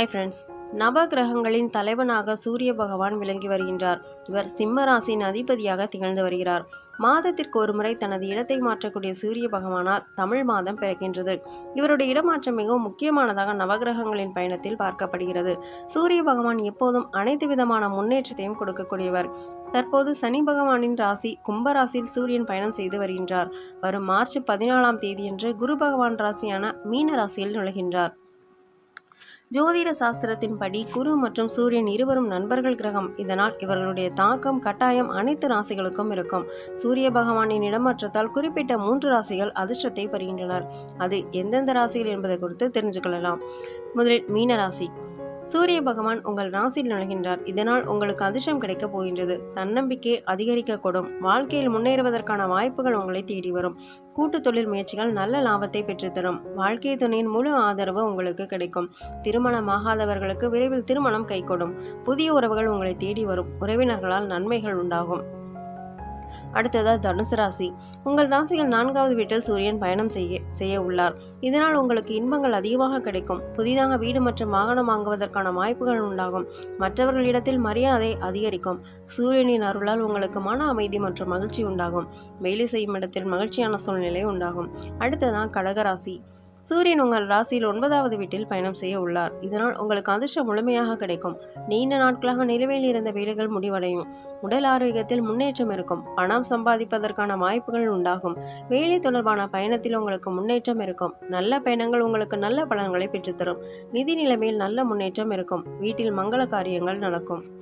Hi friends நவகிரகங்களின் தலைவனாக சூரிய பகவான் விளங்கி வருகின்றார். இவர் சிம்மராசியின் அதிபதியாக திகழ்ந்து வருகிறார். மாதத்திற்கு ஒரு முறை தனது இடத்தை மாற்றக்கூடிய சூரிய பகவானால் தமிழ் மாதம் பிறக்கின்றது. இவருடைய இடமாற்றம் மிகவும் முக்கியமானதாக நவகிரகங்களின் பயணத்தில் பார்க்கப்படுகிறது. சூரிய பகவான் எப்போதும் அனைத்து விதமான முன்னேற்றத்தையும் கொடுக்கக்கூடியவர். தற்போது சனி பகவானின் ராசி கும்பராசியில் சூரியன் பயணம் செய்து வருகின்றார். வரும் மார்ச் பதினாலாம் தேதியன்று குரு பகவான் ராசியான மீன ராசியில் நுழைகின்றார். ஜோதிட சாஸ்திரத்தின்படி குரு மற்றும் சூரியன் இருவரும் நண்பர்கள் கிரகம். இதனால் இவர்களுடைய தாக்கம் கட்டாயம் அனைத்து ராசிகளுக்கும் இருக்கும். சூரிய பகவானின் இடமாற்றத்தால் குறிப்பிட்ட மூன்று ராசிகள் அதிர்ஷ்டத்தை பெறுகின்றனர். அது எந்தெந்த ராசிகள் என்பதை குறித்து தெரிஞ்சுக்கொள்ளலாம். முதலில் மீன ராசி சூரிய பகவான் உங்கள் ராசியில் நுழைகின்றார். இதனால் உங்களுக்கு அதிர்ஷ்டம் கிடைக்கப் போகின்றது. தன்னம்பிக்கை அதிகரிக்கக்கூடும். வாழ்க்கையில் முன்னேறுவதற்கான வாய்ப்புகள் உங்களை தேடி வரும். கூட்டு தொழில் முயற்சிகள் நல்ல லாபத்தை பெற்றுத்தரும். வாழ்க்கை துணையின் முழு ஆதரவு உங்களுக்கு கிடைக்கும். திருமணமாகாதவர்களுக்கு விரைவில் திருமணம் கைகூடும். புதிய உறவுகள் உங்களை தேடி வரும். உறவினர்களால் நன்மைகள் உண்டாகும். அடுத்ததா தனுசு ராசி. உங்கள் ராசியில் நான்காவது வீட்டில் சூரியன் பயணம் செய்ய செய்ய உள்ளார். இதனால் உங்களுக்கு இன்பங்கள் அதிகமாக கிடைக்கும். புதிதாக வீடு மற்றும் வாகனம் வாங்குவதற்கான வாய்ப்புகள் உண்டாகும். மற்றவர்களிடத்தில் மரியாதை அதிகரிக்கும். சூரியனின் அருளால் உங்களுக்கு மன அமைதி மற்றும் மகிழ்ச்சி உண்டாகும். வேலை செய்யும் இடத்தில் மகிழ்ச்சியான சூழ்நிலை உண்டாகும். அடுத்ததான் கடகராசி சூரியன் உங்கள் ராசியில் ஒன்பதாவது வீட்டில் பயணம் செய்ய உள்ளார். இதனால் உங்களுக்கு அதிர்ஷ்டம் முழுமையாக கிடைக்கும். நீண்ட நாட்களாக நிலுவையில் இருந்த வேலைகள் முடிவடையும். உடல் ஆரோக்கியத்தில் முன்னேற்றம் இருக்கும். பணம் சம்பாதிப்பதற்கான வாய்ப்புகள் உண்டாகும். வேலை தொடர்பான பயணத்தில் உங்களுக்கு முன்னேற்றம் இருக்கும். நல்ல பயணங்கள் உங்களுக்கு நல்ல பலன்களை பெற்றுத்தரும். நிதி நிலைமையில் நல்ல முன்னேற்றம் இருக்கும். வீட்டில் மங்கள காரியங்கள் நடக்கும்.